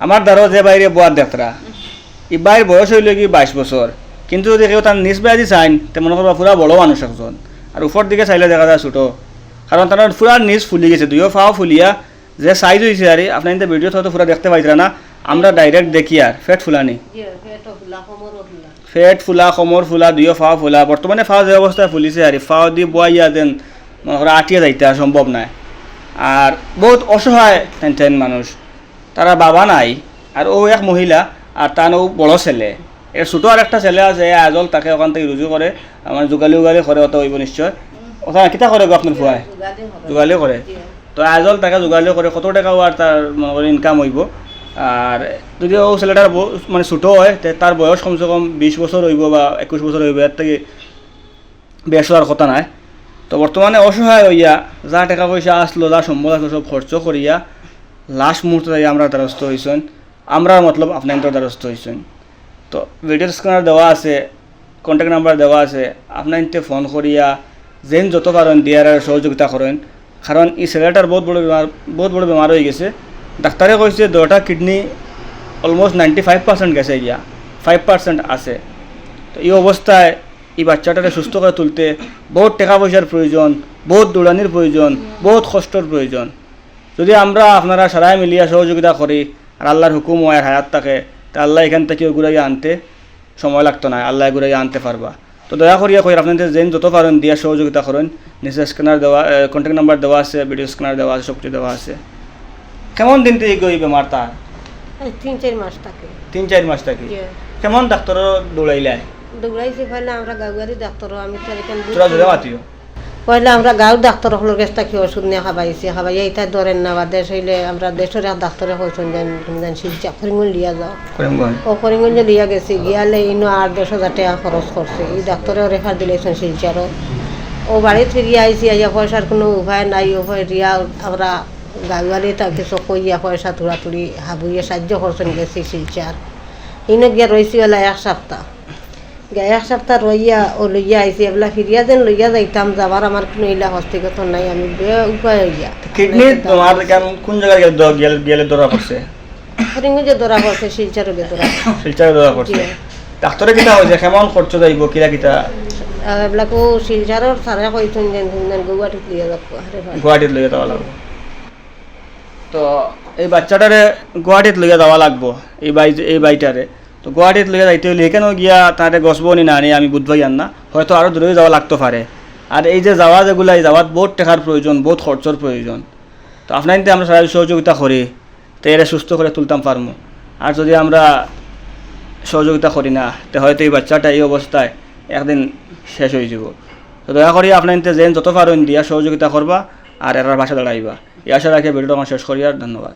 আমার দ্বারা যে বাইরে বোয়ার দেখতরা ই বাইর বয়স হইল কি বাইশ বছর কিন্তু যদি কেউ তার নিজ বেয়াদি চাইন, তে মনে করবা পুরা বড় মানুষ একজন। আর উপর দিকে চাইলে দেখা যায় ছোটো। কারণ তার পুরা নিজ ফুলি গেছে দুইও ফাও ফুলিয়া যে সাইজ হয়েছে আর আপনার কিন্তু ভিডিও হয়তো পুরা দেখতে পাইতরা না? আমরা ডাইরেক্ট দেখি আর ফেট ফুলানি। ফেট ফুলা কমর ফুলা দুইও ফাও ফুলা। বর্তমানে ফাও যে অবস্থায় ফুলিছে আর ফাও দি বয়াইয়া দেন মনে করো আটিয়া যাইতে সম্ভব নাই। আর বহুত অসহায় টেন মানুষ তারা বাবা নাই আর ও এক মহিলা, আর তার ও বড় ছেলে। এর ছোটো আর একটা ছেলে আছে আজল তাকে ওখান থেকে রুজু করে আমার যোগালি উগালি করে অত হইব নিশ্চয়। ওখানে কিতা করে গো আপনার ফুয়ায় যোগালি করে তো আজল তাকে যোগালি করে কত টাকাও আর তার ইনকাম হইব। আর যদি ও ছেলেটার মানে ছোটো হয় তার বয়স কমসে কম বিশ বছর হইব বা একুশ বছর হইব এর থেকে বেশ হওয়ার কথা নাই। তো বর্তমানে অসহায় হইয়া যা টাকা পয়সা আসলো যা সম্বল আসলো সব খরচ করিয়া লাস্ট মুহূর্তে আমরা দ্বারস্থ হয়েছেন আমরা মতলব আপনার দ্বারস্থ হয়েছেন তো ভিডিও স্ক্যানার দেওয়া আছে কন্ট্যাক্ট নাম্বার দেওয়া আছে। আপনার ফোন করিয়া যেন যত পারেন দিয়ার সহযোগিতা করেন। কারণ এই ছেলেটার বহুত বড় বেমার, বহুত বড় বেমার হয়ে গেছে। ডাক্তারে কইছে দুটা kidney almost ninety five percent গেছে গিয়া। ফাইভ পার্সেন্ট আছে। তো এই অবস্থায় এই বাচ্চাটাকে সুস্থ করে তুলতে বহুত টাকা পয়সার প্রয়োজন, বহুত দৌড়ানির প্রয়োজন, বহুত কষ্টর প্রয়োজন। যদি আমরা আপনারা সারাই মিলিয়া সহযোগিতা করি আর আল্লাহর হুকুম হয় হায়াত থাকে তা আল্লাহ এখান থেকে ঘুরাইয়া আনতে সময় লাগতো না আল্লাহ ঘুরাইয়া আনতে পারবা। তো দয়া করিয়া কই আপনাদের যেন যত পারেন দিয়া সহযোগিতা করেন। নিচে স্ক্যানার দেওয়া কন্ট্যাক্ট নাম্বার দেওয়া আছে ভিডিও স্ক্যানার দেওয়া আছে সব কিছু দেওয়া আছে। কেমন দিন থেকে গই বেমার তার? তিন চার মাস থাকে। তিন চার মাস থাকি? কেমন ডাক্তারও দৌড়াইলাই দৌড়াইছি পয়লা আমরা গাঁওয়ারি ডাক্তার আমি এখানে তোরা মাতিও পয়লা আমরা গাঁও ডাক্তার হলোর কাছ থেকে ওষুধ নিয়ে খাবাইছি খাবাই এইটা ধরেন না বা দেশ হইলে আমরা দেশের এক ডাক্তারে কইছেন যেন তুমি যেন শিলচা করিমগঞ্জ লিয়া যাও ও করিমগঞ্জে লিয়া গেছি গিয়ালে ইনো আট দশ হাজার টাকা খরচ করছে এই ডাক্তারেও রেফার দিলেছেন শিলচারও ও বাড়ি থেকে আইসি আইয়া পয়সার কোনো উপায় নাই উপায় রিয়া আমরা গাঁওয়ারি তাকে কইয়া পয়সা তুলা তুলি হাবুইয়ে সাহায্য করছেন গেছি শিলচার ইনো গিয়া রয়েছি বেলা এক সপ্তাহ। এক সপ্তাহ রইয়া ও লইয়া আইসি এবেলা ফিরিয়া যেন লইয়া যাইতাম যাবার আমার কোনো ইলা হস্তিগত নাই আমি বে উপায় হইয়া কিডনি তোমার কেন- কোন জায়গায় গেলে গেলে গেলে ধরা পড়ছে করিমগঞ্জে ধরা পড়ছে শিলচারও গে ধরা শিলচারে ধরা পড়ছে ডাক্তারে কিতা হয়েছে কেমন খরচ যাইব কিরা কিতা এবিলাকো শিলচাৰৰ ছাৰে কৈছোন যেন যেন গুৱাহাটীত লিয়ে যাব আরে ভাই গুয়াহাটিত লইয়া যাওয়া লাগবো তো এই বাচ্চাটারে গুয়াহাটিত লইয়া যাওয়া লাগবো এই বাই এই বাইটারে তো গুয়াহাটিত লইয়া যাইতে হলে এখানেও গিয়া তারে গছবো নি না নি, আমি বুধবাই আন না। হয়তো আরও দূরে যাওয়া লাগতে পারে আর এই যে যাওয়া যেগুলা এই যাওয়াত বহুত টাকার প্রয়োজন বহুত খরচর প্রয়োজন তো আপনার আমরা সারা সহযোগিতা করি। তো এরা সুস্থ করে তুলতাম পারব আর যদি আমরা সহযোগিতা করি না, তো হয়তো এই বাচ্চাটা এই অবস্থায় একদিন শেষ হয়ে যাব। তো দয়া করি আপনার যেন যত পারেন দিয়া সহযোগিতা করবা আর এরার ভাষা দাঁড়াইবা এই আশা রাখে ভিডিওটা আমার শেষ করি আর ধন্যবাদ।